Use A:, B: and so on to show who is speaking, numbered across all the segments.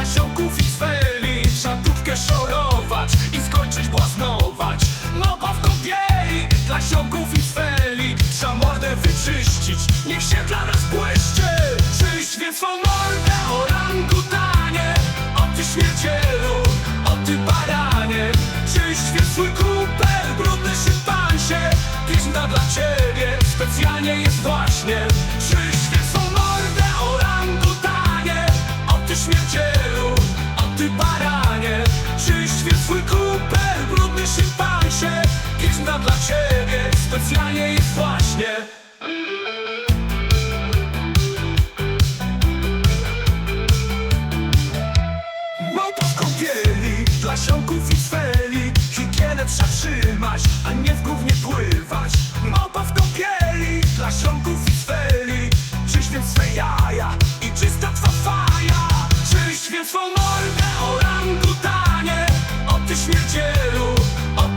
A: dla sioków i sfeli Szatówkę szorować i skończyć błasnować No bo w kopiei dla sioków i sfeli Trzeba mordę wyczyścić, niech się dla nas błyszczy Czyść więc swą mordę o rangu tanie O ty śmiercielu, o ty baranie Czyść więc swój kumpel, brudny szypansie Pizna dla ciebie, specjalnie jest właśnie Swój kupel, brudny szympansie ta dla ciebie specjalnie jest właśnie. Małpa w kąpieli dla sionków i sfeli Higienę trzeba trzymać, a nie w gównie pływać. Małpa w kąpieli dla sionków i sfeli Czyś więc swe jaja i czysta twa faja. Czyś więc swą mordę orangutanie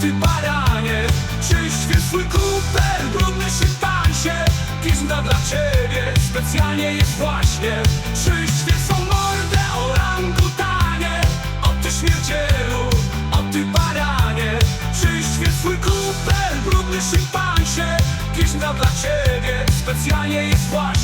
A: ty baranie Czyś swój kupel, brudny szympansie Pizna dla ciebie. Specjalnie jest właśnie. Czyś więc swą mordę orangutanie O ty śmierdzielu, o ty baranie Czyś swój kupel, brudny szympansie Pizna dla ciebie. Specjalnie jest właśnie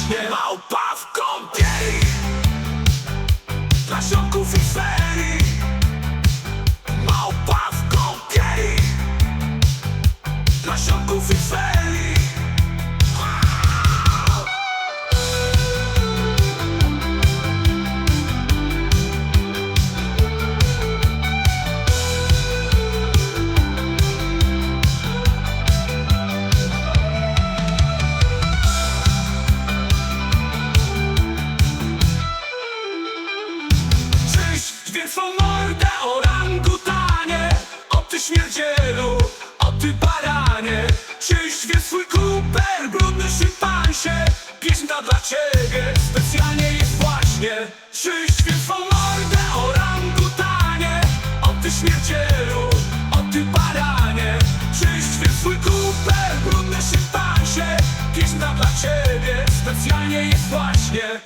A: mordę orangutanie O ty śmierdzielu, o ty baranie. Czyść więc swój kuper, brudny szympansie. Pieśń ta dla ciebie specjalnie jest właśnie. Czyść więc swą mordę orangutanie O ty śmierdzielu, o ty baranie. Czyść więc swój kuper, brudny szympansie. Pieśń ta dla ciebie specjalnie jest właśnie